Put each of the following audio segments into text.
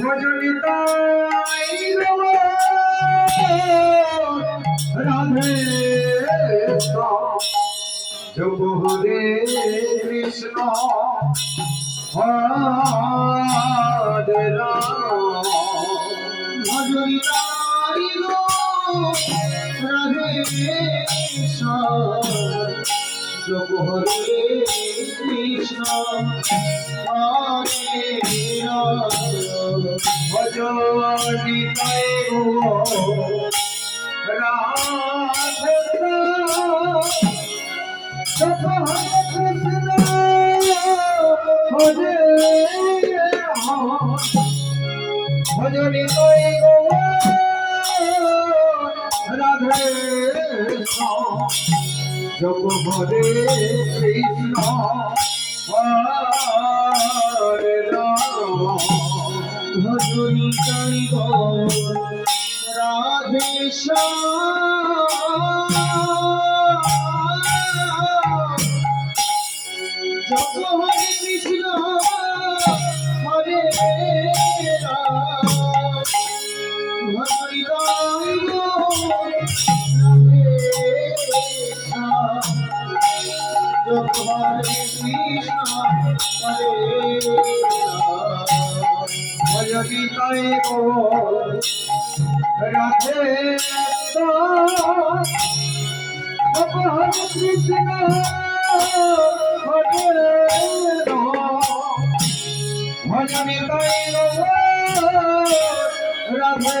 ভজনি তাই রাধে জপ হরে কৃষ্ণ হরে রাম তাই রাধে শ্যাম জপ হরে কৃষ্ণ রাম ভজনি তাই গো রাধে। জপ হরে কৃষ্ণ, হরে রাম। ভজনি তাই গো রাধে শ্যাম জপ হরে কৃষ্ণ, হরে রাম। হরে রাম ভজনি গাই রাধে হরে কৃষ্ণ রাম ভজনি গাই রাধে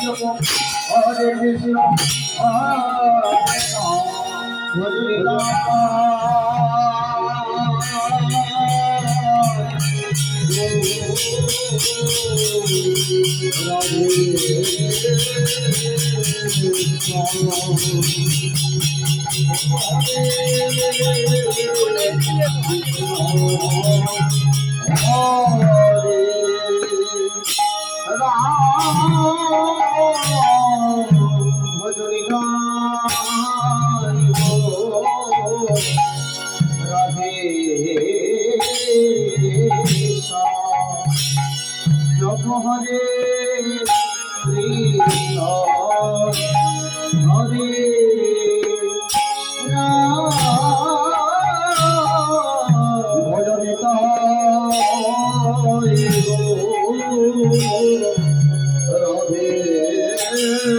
কৃষ্ণ হরে কৃষ্ণ হরে রাম হরে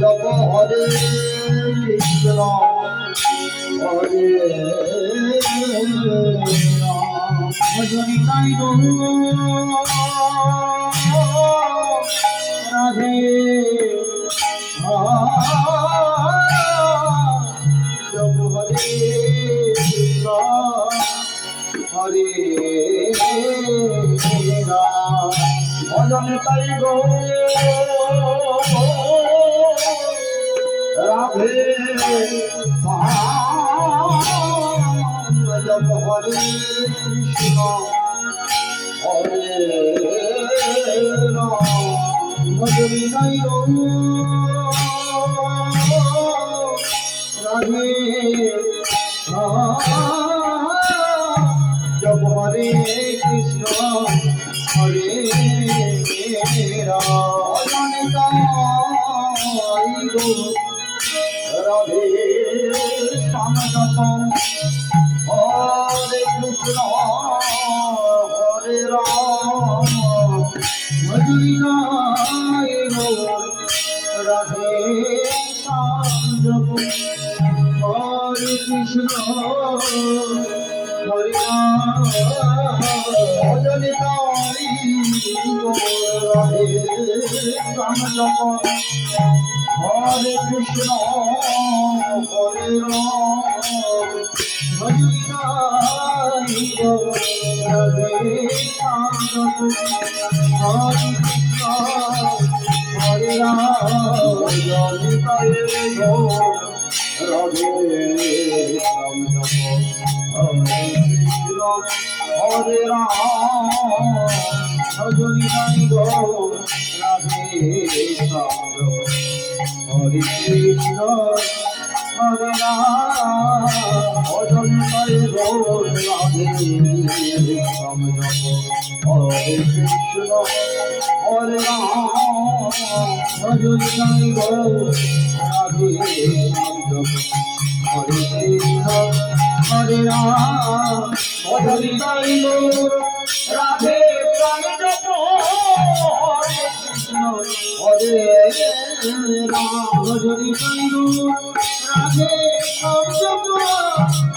জপ হরে কৃষ্ণ হরে ভজনি তাই রাধে ভজন তাই গো। রাধে জপ হরে কৃষ্ণ। হরে রাম ভজরি নাই রাধে রাম রাধে জপ হরে কৃষ্ণ হরে রাম হরে কৃষ্ণ হরে রাম কৃষ্ণ হরে কৃষ্ণ হরে ভজন করে হরে কৃষ্ণ হরে ভজন করে হরে কৃষ্ণ হরে ভজন করে রাধে শ্যাম হরে রাম ভজনি কান্দু রাধে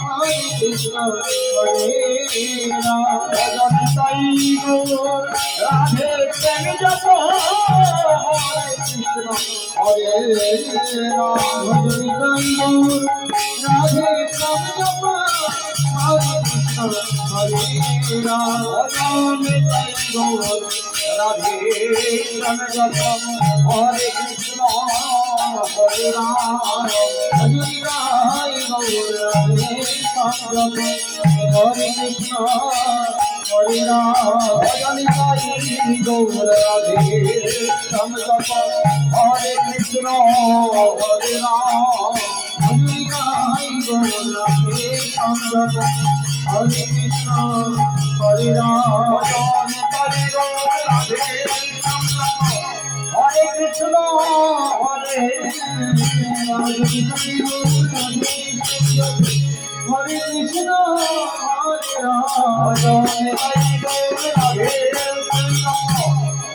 হরে কৃষ্ণ হরে রাম রাধে প্রেম জপ হরে কৃষ্ণ হরে রাম ভজনি কান্দু রাধে সব হরে কৃষ্ণ হরে রাম কান্দু রাধে প্রেম জপ হরে কৃষ্ণ হরে রাম হরি রাই গৌর সঙ্গ হরে কৃষ্ণ হরে রাম হরি রাই গৌর রাধে সঙ্গ হরে কৃষ্ণ হরে রাম হরি রাই গৌর রাধে সঙ্গ হরে কৃষ্ণ হরে রাম হরে রাধে হরে কৃষ্ণ হরে হরে কৃষ্ণ হরে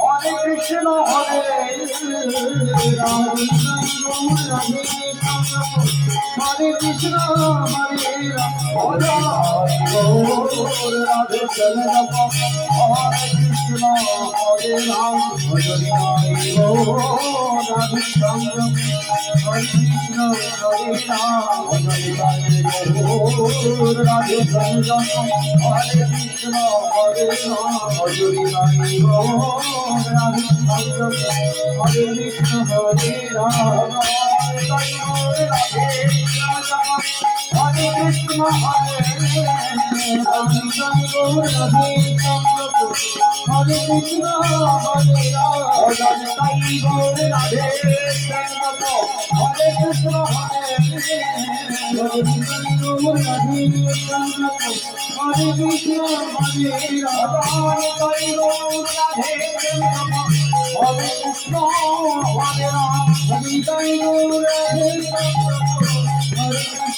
হরে কৃষ্ণ হরে রাম হরে কৃষ্ণ হরে রাম রাধে চলে যাব হরে কৃষ্ণ হরে রাম হরে রাধে সঙ্গ হরে কৃষ্ণ হরে রাম হরে রাধে সঙ্গ হরে কৃষ্ণ হরে রাম হরে রাধে সঙ্গ হরে কৃষ্ণ হরে রাম হরে কৃষ্ণ হরে হরে কৃষ্ণ, হরে রাম গৌর রাধে হরে কৃষ্ণ হরে হরে গৌর রাধে হরে কৃষ্ণ হরে রাম হরে কৃষ্ণ হরে রাম হরে গৌর রাধে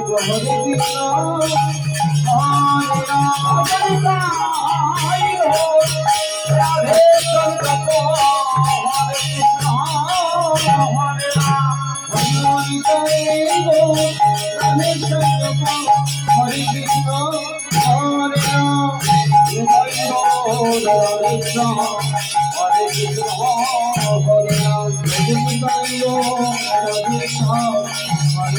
হরে কৃষ্ণ হরে রাম রাধে জপ হরে কৃষ্ণ হরে রাম হরি জপ হরে কৃষ্ণ হরে রাম হরে কৃষ্ণ হরে কৃষ্ণ হরে রাম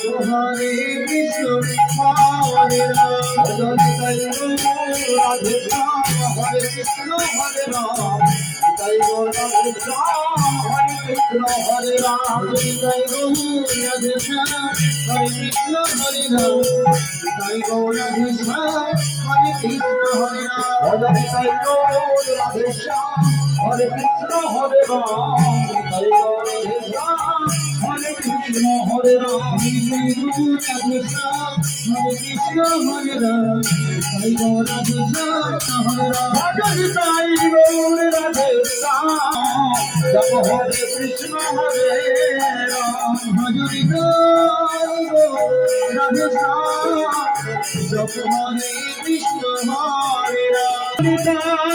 হরে কৃষ্ণ, হরে রাম। রাধে শ্যাম হরে কৃষ্ণ, হরে রাম। তাই গো রাধে শ্যাম হরে কৃষ্ণ, হরে রাম। তাই গো রাধে শ্যাম হরে কৃষ্ণ, হরে রাম। তাই গো রাধে শ্যাম হরে কৃষ্ণ, হরে রাম। ভজনি গৌর রাধে শ্যাম হরে কৃষ্ণ, হরে রাম। তাই গৌর রাধে কৃষ্ণ হরে কৃষ্ণ হরে রাম। তাই রাধে জপ হরে কৃষ্ণ হরে রাম।